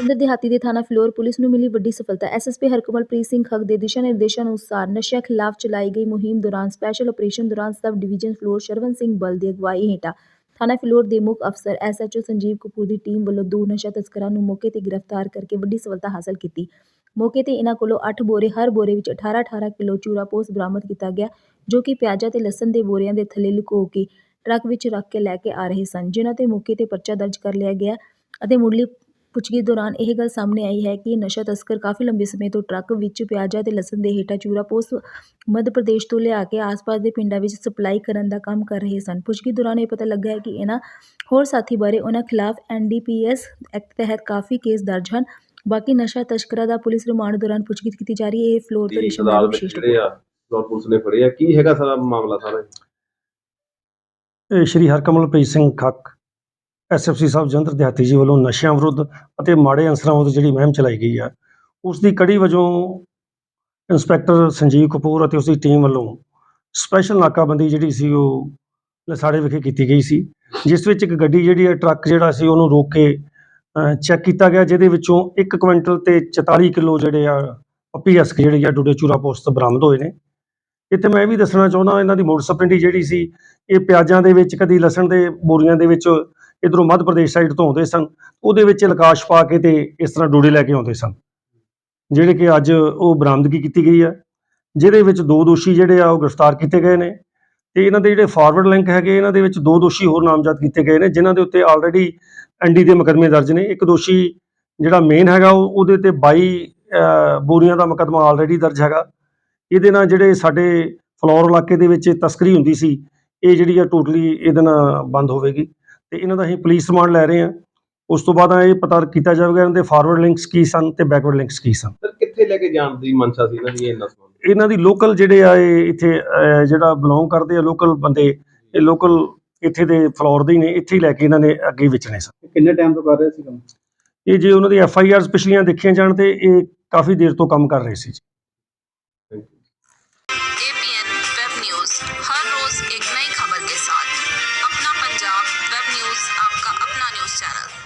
ਜਲੰਧਰ ਦਿਹਾਤੀ ਦੇ ਥਾਣਾ ਫਲੋਰ ਪੁਲਿਸ ਨੂੰ ਮਿਲੀ ਵੱਡੀ ਸਫਲਤਾ। ਐਸਐਸਪੀ ਹਰਕਮਲਪ੍ਰੀਤ ਸਿੰਘ ਖੱਗ ਦੇ ਦਿਸ਼ਾ ਨਿਰਦੇਸ਼ਾਂ ਅਨੁਸਾਰ ਨਸ਼ਿਆਂ ਖਿਲਾਫ ਚਲਾਈ ਗਈ ਮੁਹਿੰਮ ਦੌਰਾਨ ਸਪੈਸ਼ਲ ਆਪਰੇਸ਼ਨ ਦੌਰਾਨ ਸਬ ਡਿਵੀਜ਼ਨ ਫਲੋਰ ਸ਼ਰਵਨ ਸਿੰਘ ਬਲ ਦੀ ਅਗਵਾਈ ਹੇਠਾਂ ਥਾਣਾ ਫਲੋਰ ਦੇ ਮੁੱਖ ਅਫਸਰ ਐਸਐਚਓ ਸੰਜੀਵ ਕਪੂਰ ਦੀ ਟੀਮ ਵੱਲੋਂ ਦੋ ਨਸ਼ਾ ਤਸਕਰਾਂ ਨੂੰ ਮੌਕੇ ਤੇ ਗ੍ਰਿਫਤਾਰ ਕਰਕੇ ਵੱਡੀ ਸਫਲਤਾ ਹਾਸਲ ਕੀਤੀ। ਮੌਕੇ ਤੇ ਇਹਨਾਂ ਕੋਲੋਂ 8 ਬੋਰੇ, ਹਰ ਬੋਰੇ ਵਿੱਚ 18-18 ਕਿਲੋ ਚੂਰਾ ਪੋਸ ਬਰਾਮਦ ਕੀਤਾ ਗਿਆ, ਜੋ ਕਿ ਪਿਆਜ਼ਾ ਤੇ ਲਸਣ ਦੇ ਬੋਰਿਆਂ ਦੇ ਥੱਲੇ ਲੁਕੋ ਕੇ ਟਰੱਕ ਵਿੱਚ ਰੱਖ ਕੇ ਲੈ ਕੇ ਆ ਰਹੇ ਸਨ, ਜਿਨ੍ਹਾਂ ਤੇ ਮੌਕੇ ਤੇ ਪਰਚਾ ਦਰਜ ਕਰ ਲਿਆ ਗਿਆ ਅਤੇ ਮੁੱਢਲੀ ਪੁੱਛਗਿੱਛ ਦੌਰਾਨ ਇਹ ਗੱਲ ਸਾਹਮਣੇ ਆਈ ਹੈ ਕਿ ਨਸ਼ਾ ਤਸਕਰ ਕਾਫੀ ਲੰਬੇ ਸਮੇਂ ਤੋਂ ਟਰੱਕ ਵਿੱਚ ਪਿਆਜ਼ਾਂ ਤੇ ਲਸਣ ਦੇ ਹੇਠਾਂ ਚੂਰਾ ਪੋਸਟ ਮੱਧ ਪ੍ਰਦੇਸ਼ ਤੋਂ ਲਿਆ ਕੇ ਆਸ-ਪਾਸ ਦੇ ਪਿੰਡਾਂ ਵਿੱਚ ਸਪਲਾਈ ਕਰਨ ਦਾ ਕੰਮ ਕਰ ਰਹੇ ਸਨ। ਪੁੱਛਗਿੱਛ ਦੌਰਾਨ ਇਹ ਪਤਾ ਲੱਗਾ ਹੈ ਕਿ ਇਹਨਾਂ ਹੋਰ ਸਾਥੀ ਬਾਰੇ ਉਹਨਾਂ ਖਿਲਾਫ ਐਨਡੀਪੀਐਸ ਐਕਟ ਤਹਿਤ ਕਾਫੀ ਕੇਸ ਦਰਜ ਹਨ। ਬਾਕੀ ਨਸ਼ਾ ਤਸਕਰਾਂ ਦਾ ਪੁਲਿਸ ਰਿਮਾਂਡ ਦੌਰਾਨ ਪੁੱਛਗਿੱਛ ਕੀਤੀ ਜਾ ਰਹੀ ਹੈ। ਇਹ ਫਲੋਰ ਤੋਂ ਦੀ ਰਿਸ਼ਮ ਅਦਾਲਤ ਵਿਸ਼ੇਸ਼ ਫਲੋਰ ਪੁਲਿਸ ਨੇ ਫੜੇ ਆ। ਕੀ ਹੈਗਾ ਸਾਰਾ ਮਾਮਲਾ ਸਾਰਾ? ਇਹ ਸ਼੍ਰੀ ਹਰਕਮਲਪ੍ਰੀਤ ਸਿੰਘ ਖੱਕ ਐਸਐਫਸੀ ਸਾਹਿਬ ਜਲੰਧਰ ਦਿਹਾਤੀ ਜੀ ਵੱਲੋਂ ਨਸ਼ਿਆਂ ਵਿਰੁੱਧ ਅਤੇ ਮਾੜੇ ਅਨਸਰਾਂ ਵਿਰੁੱਧ ਜਿਹੜੀ ਮੁਹਿੰਮ ਚਲਾਈ ਗਈ ਆ, ਉਸ ਦੀ ਕੜੀ ਵਜੋਂ ਇੰਸਪੈਕਟਰ ਸੰਜੀਵ ਕਪੂਰ ਅਤੇ ਉਸ ਦੀ ਟੀਮ ਵੱਲੋਂ ਸਪੈਸ਼ਲ ਨਾਕਾਬੰਦੀ ਜਿਹੜੀ ਸੀ ਉਹ ਲਸਾੜੇ ਵਿਖੇ ਕੀਤੀ ਗਈ ਸੀ, ਜਿਸ ਵਿੱਚ ਇੱਕ ਗੱਡੀ ਜਿਹੜੀ ਹੈ, ਟਰੱਕ ਜਿਹੜਾ ਸੀ ਉਹਨੂੰ ਰੋਕ ਕੇ ਚੈੱਕ ਕੀਤਾ ਗਿਆ, ਜਿਹਦੇ ਵਿੱਚੋਂ 1 ਕੁਇੰਟਲ ਤੇ 44 ਕਿਲੋ ਜਿਹੜੇ ਆ ਪੀਐਸ ਜਿਹੜੀ ਆ ਡੁੱਡੇ ਚੂਰਾ ਪੋਸਟ ਬਰਾਮਦ ਹੋਏ ਨੇ। ਇੱਥੇ ਮੈਂ ਇਹ ਵੀ ਦੱਸਣਾ ਚਾਹੁੰਦਾ, ਇਹਨਾਂ ਦੀ ਮੋਟਰ ਜਿਹੜੀ ਸੀ, ਇਹ ਪਿਆਜ਼ਾਂ ਦੇ ਵਿੱਚ, ਕਦੀ ਲਸਣ ਦੇ ਬੋਰੀਆਂ ਦੇ ਵਿੱਚ ਇਧਰੋਂ ਮੱਧ ਪ੍ਰਦੇਸ਼ ਸਾਈਡ ਤੋਂ ਆਉਂਦੇ ਸਨ, ਉਹਦੇ ਵਿੱਚ ਲਕਾਸ਼ ਪਾ ਕੇ ਤੇ ਇਸ ਤਰ੍ਹਾਂ ਡੋੜੇ ਲੈ ਕੇ ਆਉਂਦੇ ਸਨ। ਜਿਹੜੇ ਕਿ ਅੱਜ ਉਹ ਬਰਾਮਦਗੀ ਕੀਤੀ ਗਈ ਹੈ, ਜਿਹਦੇ ਵਿੱਚ ਦੋ ਦੋਸ਼ੀ ਜਿਹੜੇ ਆ ਉਹ ਗ੍ਰਿਫਤਾਰ ਕੀਤੇ ਗਏ ਨੇ ਤੇ ਇਹਨਾਂ ਦੇ ਜਿਹੜੇ ਫਾਰਵਰਡ ਲਿੰਕ ਹੈਗੇ, ਇਹਨਾਂ ਦੇ ਵਿੱਚ ਦੋ ਦੋਸ਼ੀ ਹੋਰ ਨਾਮਜ਼ਦ ਕੀਤੇ ਗਏ ਨੇ, ਜਿਨ੍ਹਾਂ ਦੇ ਉੱਤੇ ਆਲਰੇਡੀ ਐਨਡੀ ਦੇ ਮੁਕੱਦਮੇ ਦਰਜ ਨੇ। ਇੱਕ ਦੋਸ਼ੀ ਜਿਹੜਾ ਮੇਨ ਹੈਗਾ, ਉਹ ਉਹਦੇ ਤੇ 22 ਬੋਰੀਆਂ ਦਾ ਮੁਕੱਦਮਾ ਆਲਰੇਡੀ ਦਰਜ ਹੈਗਾ। ਇਹਦੇ ਨਾਲ ਜਿਹੜੇ ਸਾਡੇ ਫਲੋਰ ਇਲਾਕੇ ਦੇ ਵਿੱਚ ਤਸਕਰੀ ਹੁੰਦੀ ਸੀ, ਇਹ ਜਿਹੜੀ ਆ ਟੋਟਲੀ ਇਹਦੇ ਨਾਲ ਬੰਦ ਹੋਵੇਗੀ। ਤੇ ਇਹਨਾਂ ਦਾ ਅਸੀਂ ਪੁਲਿਸ ਰਿਮਾਂਡ ਲੈ ਰਹੇ ਹਾਂ। ਉਸ ਤੋਂ ਬਾਅਦ ਇਹ ਪਤਾ ਕੀਤਾ ਜਾਵੇਗਾ ਇਹਨਾਂ ਦੇ ਫਾਰਵਰਡ ਲਿੰਕਸ ਕੀ ਸਨ ਤੇ ਬੈਕਵਰਡ ਲਿੰਕਸ ਕੀ ਸਨ। ਸਰ ਕਿੱਥੇ ਲੈ ਕੇ ਜਾਣ ਦੀ ਮਨਸ਼ਾ ਸੀ ਇਹਨਾਂ ਦੀ ਇਹ ਇੰਨਾ ਸਮਾਨ ਇਹਨਾਂ ਦੀ ਲੋਕਲ ਜਿਹੜੇ ਆ ਇਹ ਇੱਥੇ ਜਿਹੜਾ ਬਿਲੋਂਗ ਕਰਦੇ ਆ ਲੋਕਲ ਬੰਦੇ ਇਹ ਲੋਕਲ ਇੱਥੇ ਦੇ ਫਲੋਰ ਦੇ ਹੀ ਨੇ ਇੱਥੇ ਹੀ ਲੈ ਕੇ ਇਹਨਾਂ ਨੇ ਅੱਗੇ ਵੇਚਣੇ ਸਨ। ਕਿੰਨੇ ਟਾਈਮ ਤੋਂ ਕਰ ਰਹੇ ਸੀ ਕੰਮ? ਇਹ ਜੇ ਉਹਨਾਂ ਦੀ ਐਫ ਆਈ ਆਰਸ ਪਿਛਲੀਆਂ ਦੇਖੀਆਂ ਜਾਣ ਤੇ ਇਹ ਕਾਫੀ ਦੇਰ ਤੋਂ ਕੰਮ ਕਰ ਰਹੇ ਸੀ ਜੀ।